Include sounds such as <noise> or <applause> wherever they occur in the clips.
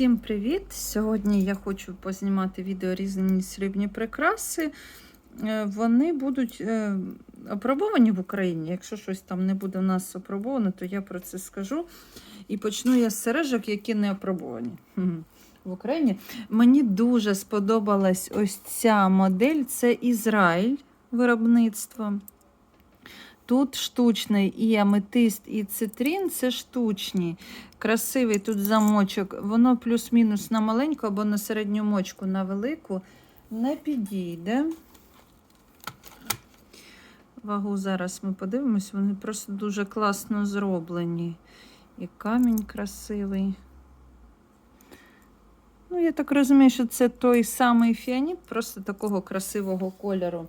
Всім привіт! Сьогодні я хочу познімати відео різні срібні прикраси. Е, Вони будуть е, опробовані в Україні. Якщо щось там не буде у нас опробовано, то я про це скажу. І почну я з сережок, які не опробовані в Україні. Мені дуже сподобалась ось ця модель це Ізраїль виробництво. Тут штучний і аметист, і цитрін це штучні. Красивий тут замочок. Воно плюс-мінус на маленьку або на середню мочку на велику не підійде. Вагу зараз ми подивимось, вони просто дуже класно зроблені. І камінь красивий. Ну, я так розумію, що це той самий фіаніт, просто такого красивого кольору,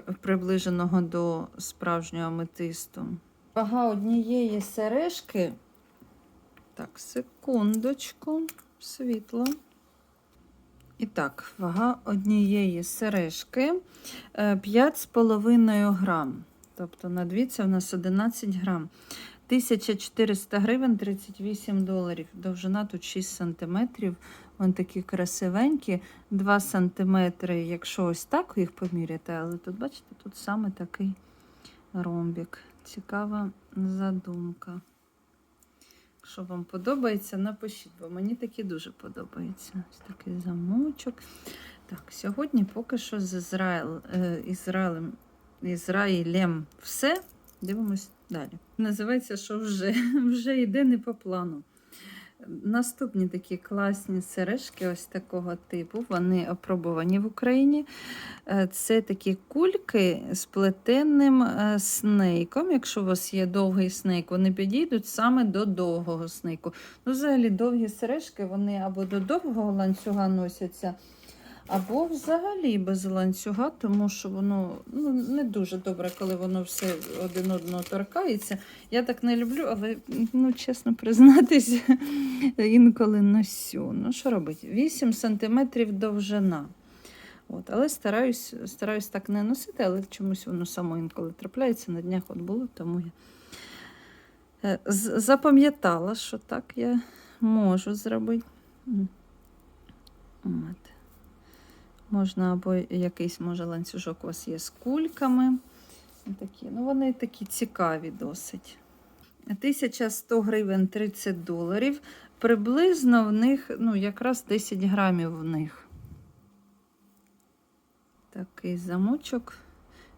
приближеного до справжнього аметисту. Вага однієї сережки. Так, секундочку, світло. І так, вага однієї сережки е, 5,5 грам. Тобто на дві це в нас 11 грам. 1400 гривень 38 доларів. Довжина тут 6 сантиметрів. Вон такі красивенькі. 2 сантиметри, якщо ось так їх поміряти, але тут, бачите, тут саме такий ромбік. Цікава задумка. Якщо вам подобається, напишіть, бо мені такі дуже подобаються. Ось такий замочок. Так, сьогодні поки що з Ізраїл, е, Ізраїлем, Ізраїлем все. Дивимось далі. Називається, що вже, <laughs> вже йде не по плану. Наступні такі класні сережки, ось такого типу. Вони опробовані в Україні. Е, Це такі кульки з плетенним е, снейком. Якщо у вас є довгий снейк, вони підійдуть саме до довгого снейку. Ну, взагалі, довгі сережки вони або до довгого ланцюга носяться, або взагалі без ланцюга, тому що воно ну, не дуже добре, коли воно все один одного торкається. Я так не люблю, але ну, чесно признатися, <laughs> інколи носю. Ну, що робити? 8 см довжина. От, але стараюсь, стараюсь так не носити, але чомусь воно само інколи трапляється. На днях от було, тому я е, запам'ятала, що так я можу зробити. От. Можна або якийсь, може, ланцюжок у вас є з кульками. Такі. Ну, вони такі цікаві досить. 1100 гривень 30 доларів. Приблизно в них, ну, якраз 10 грамів в них. Такий замочок.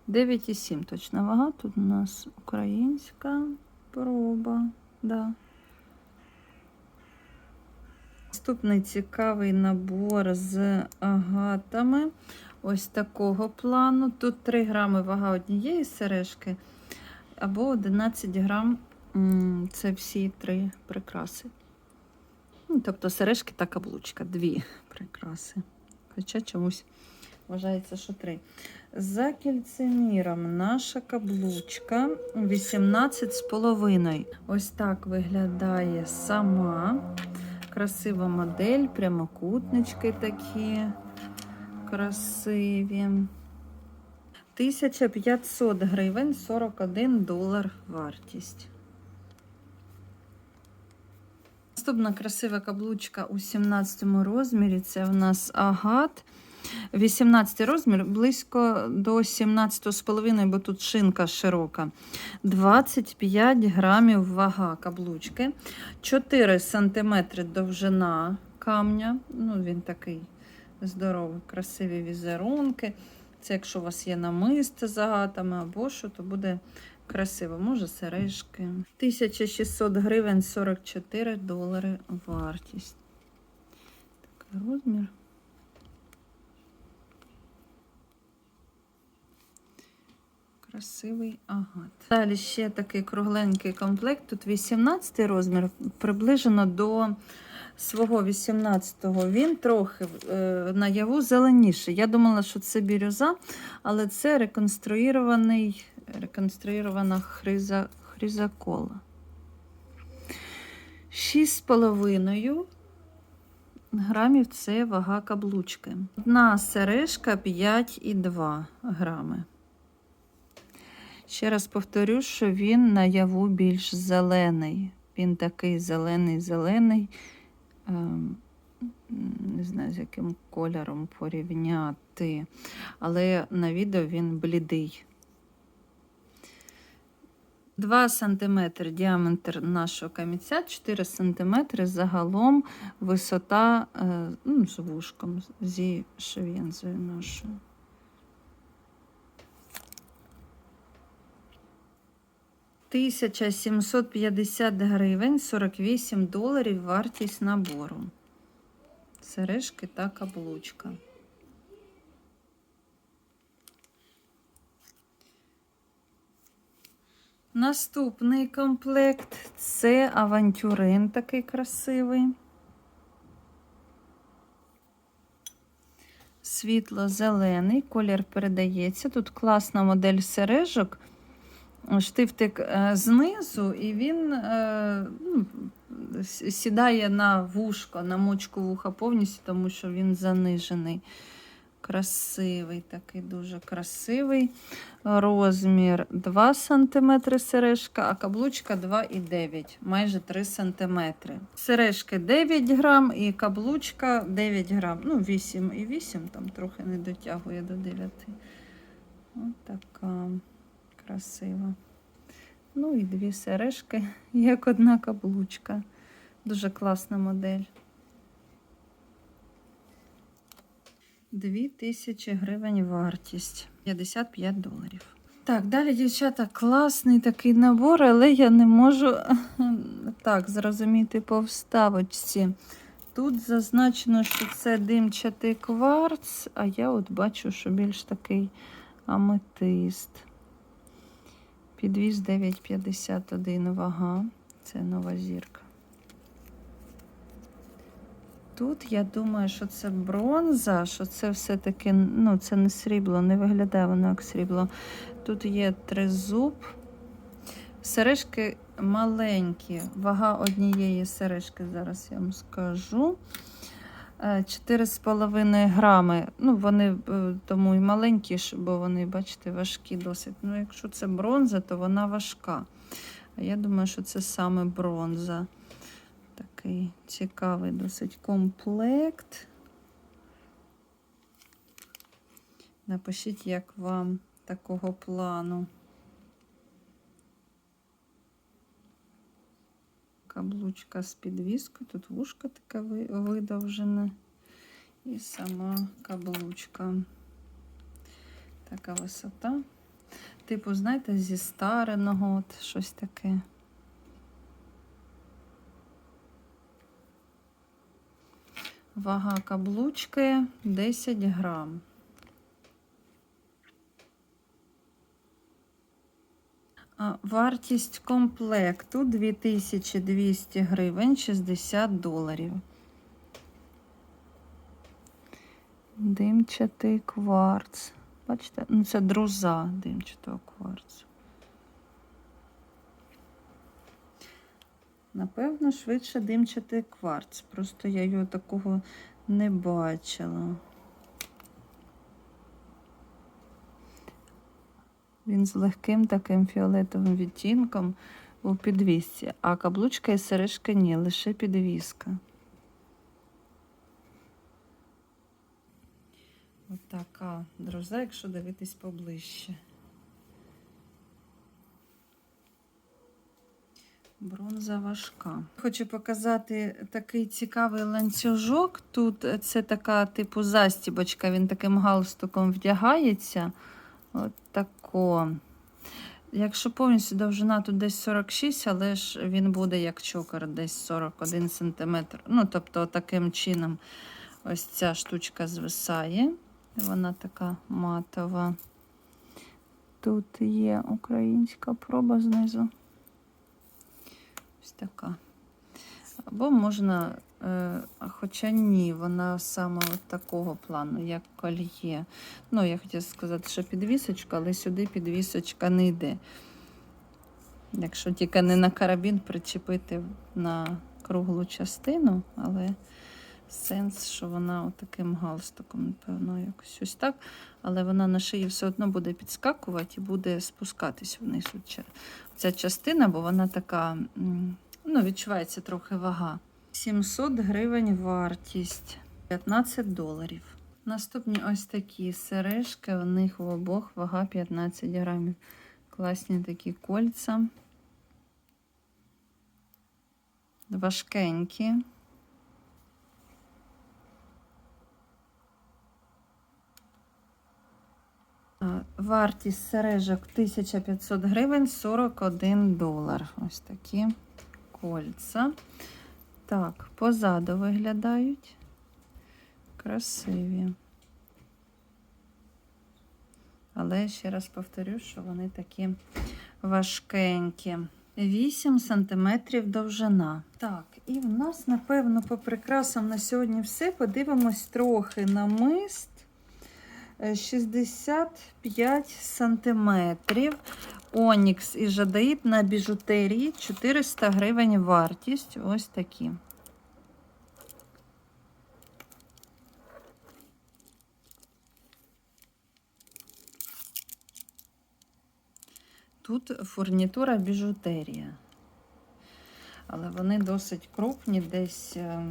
9,7 точна вага. Тут у нас українська проба. Да. Наступний цікавий набор з агатами. Ось такого плану. Тут 3 грами вага однієї сережки, або 11 грам це всі три прикраси. Ну, тобто сережки та каблучка, дві прикраси. Хоча чомусь вважається, що три. За кільцеміром наша каблучка 18,5. Ось так виглядає сама. Красива модель, прямокутнички такі красиві. 1500 гривень 41 долар вартість. Наступна красива каблучка у 17 розмірі. Це в нас агат. 18 розмір, близько до 17,5, бо тут шинка широка. 25 грамів вага каблучки. 4 см довжина камня. Ну, він такий здоровий, красиві візерунки. Це якщо у вас є намисти з агатами або що, то буде красиво. Може, сережки. 1600 гривень 44 долари вартість. Такий розмір. Красивий агат. Далі ще такий кругленький комплект. Тут 18 розмір, приближено до свого 18-го. Він трохи е, наяву зеленіший. Я думала, що це бірюза, але це реконструйований, реконструйована хриза, хризакола. 6,5 грамів це вага каблучки. Одна сережка 5,2 грами. Ще раз повторю, що він наяву більш зелений. Він такий зелений-зелений, ем, не знаю, з яким кольором порівняти. Але на відео він блідий. 2 см діаметр нашого камінця, 4 см загалом висота е, ну, з вушком, зі швінзою нашою. Тисяча сімсот п'ятдесят гривень, 48 доларів вартість набору. Сережки та каблучка. Наступний комплект це авантюрин такий красивий. Світло-зелений, колір передається. Тут класна модель сережок. Штифтик е, знизу, і він е, ну, сідає на вушко, на мочку вуха повністю, тому що він занижений. Красивий, такий дуже красивий. Розмір 2 см сережка, а каблучка 2,9, майже 3 см. Сережки 9 грам і каблучка 9 грам. Ну, 8,8, там трохи не дотягує до 9. Ось така красива. Ну і дві сережки, <laughs> як одна каблучка. Дуже класна модель. 2000 гривень вартість. 55 доларів. Так, далі, дівчата, класний такий набор, але я не можу <laughs> так зрозуміти по вставочці. Тут зазначено, що це димчатий кварц, а я от бачу, що більш такий аметист. Підвіз 9,51 вага. Це нова зірка. Тут я думаю, що це бронза, що це все-таки, ну, це не срібло, не виглядає воно як срібло. Тут є тризуб. Сережки маленькі. Вага однієї сережки, зараз я вам скажу. Е, 4,5 грами. Ну, вони е, тому і маленькі, бо вони, бачите, важкі досить. Ну, якщо це бронза, то вона важка. А я думаю, що це саме бронза. Такий цікавий досить комплект. Напишіть, як вам такого плану. Каблучка з підвіскою. Тут вушко таке ви- видовжене. І сама каблучка. Така висота. Типу, знаєте, зі стареного, от щось таке. Вага каблучки 10 грам. Вартість комплекту 2200 гривень 60 доларів. Димчатий кварц. Бачите, ну це друза димчатого кварцу. Напевно, швидше димчатий кварц. Просто я його такого не бачила. Він з легким таким фіолетовим відтінком у підвісці, а каблучка і сережка ні, лише підвіска. Отака друза, якщо дивитись поближче. Бронза важка. Хочу показати такий цікавий ланцюжок. Тут це така типу застібочка, він таким галстуком вдягається. От тако. Якщо повністю довжина, тут десь 46, але ж він буде як чокер, десь 41 см. Ну, тобто, таким чином ось ця штучка звисає. Вона така матова. Тут є українська проба знизу. Ось така. Або можна, хоча ні, вона саме такого плану, як кольє. Ну, я хотіла сказати, що підвісочка, але сюди підвісочка не йде. Якщо тільки не на карабін причепити на круглу частину, але сенс, що вона таким галстуком, напевно, якось ось так. Але вона на шиї все одно буде підскакувати і буде спускатись вниз. Ця частина, бо вона така, ну, відчувається трохи вага. 700 гривень вартість. 15 доларів. Наступні ось такі сережки, у них в обох вага 15 грамів. Класні такі кольця. Важкенькі. Вартість сережок 1500 гривень 41 долар. Ось такі кольца. Так, позаду виглядають. Красиві. Але ще раз повторю, що вони такі важкенькі. 8 см довжина. Так, і в нас, напевно, по прикрасам на сьогодні все. Подивимось трохи на мист. Е, 65 сантиметрів. Онікс і жадаїд на біжутерії 400 гривень вартість. Ось такі. Тут фурнітура біжутерія. Але вони досить крупні, десь е,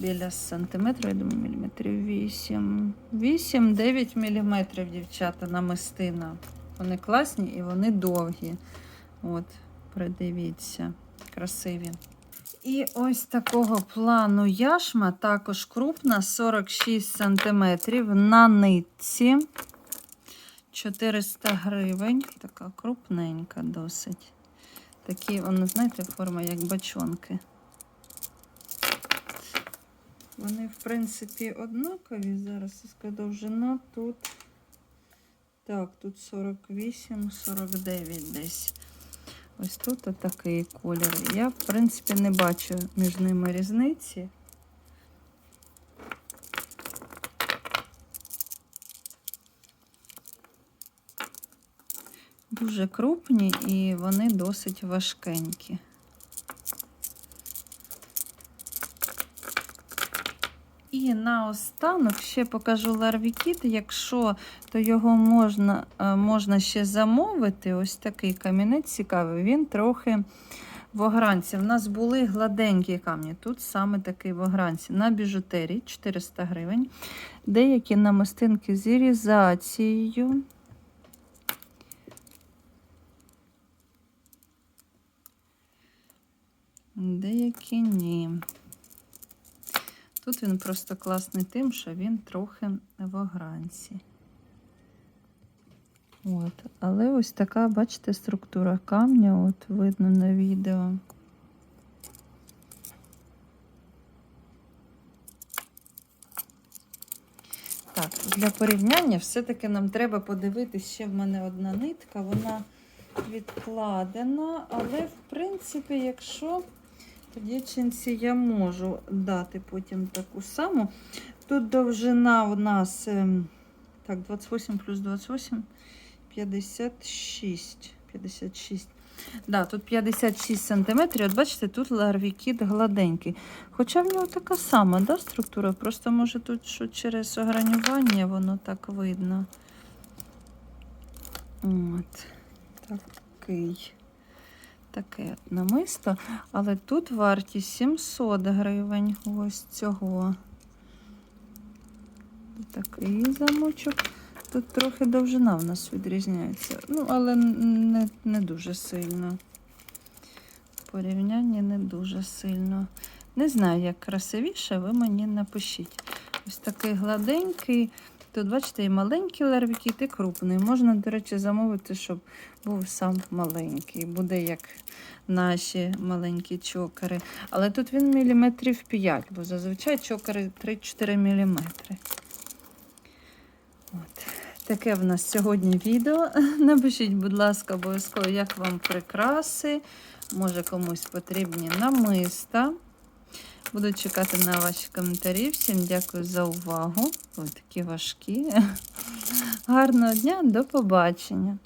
біля сантиметра, я думаю, міліметрів 8. 8-9 міліметрів, дівчата, намистина. Вони класні і вони довгі. От, придивіться, красиві. І ось такого плану яшма, також крупна, 46 см на нитці. 400 гривень. Така крупненька досить. Такі, вони, знаєте, форма як бачонки. Вони, в принципі, однакові. Зараз довжина тут. Так, тут 48, 49 десь. Ось тут отакий колір. Я, в принципі, не бачу між ними різниці. Дуже крупні і вони досить важкенькі. І наостанок ще покажу ларвікіт. Якщо то його можна, е, можна ще замовити. Ось такий камінець цікавий, він трохи в огранці. У нас були гладенькі камні. Тут саме такий в огранці. На біжутерії 400 гривень. Деякі намистинки з ірізацією. Деякі ні. Тут він просто класний тим, що він трохи в огранці. От. Але ось така, бачите, структура камня, от видно на відео. Так, для порівняння все-таки нам треба подивитися, ще в мене одна нитка, вона відкладена, але, в принципі, якщо дівчинці я можу дати потім таку саму. Тут довжина у нас ем, так, 28 плюс 28, 56. 56. Да, тут 56 сантиметрів. От бачите, тут ларвікіт гладенький. Хоча в нього така сама да, структура. Просто може тут що через огранювання воно так видно. От. Такий. Таке намисто. Але тут вартість 700 гривень. Ось цього. Такий замочок. Тут трохи довжина в нас відрізняється. Ну, але не, не дуже сильно. Порівняння не дуже сильно. Не знаю, як красивіше, ви мені напишіть. Ось такий гладенький. Тут, бачите, і маленький лервікіт, і крупний. Можна, до речі, замовити, щоб був сам маленький. Буде як наші маленькі чокери. Але тут він міліметрів 5, бо зазвичай чокери 3-4 міліметри. От. Таке в нас сьогодні відео. <laughs> Напишіть, будь ласка, обов'язково, як вам прикраси. Може комусь потрібні намиста. Буду чекати на ваші коментарі. Всім дякую за увагу. Ось такі важкі. <laughs> Гарного дня, до побачення!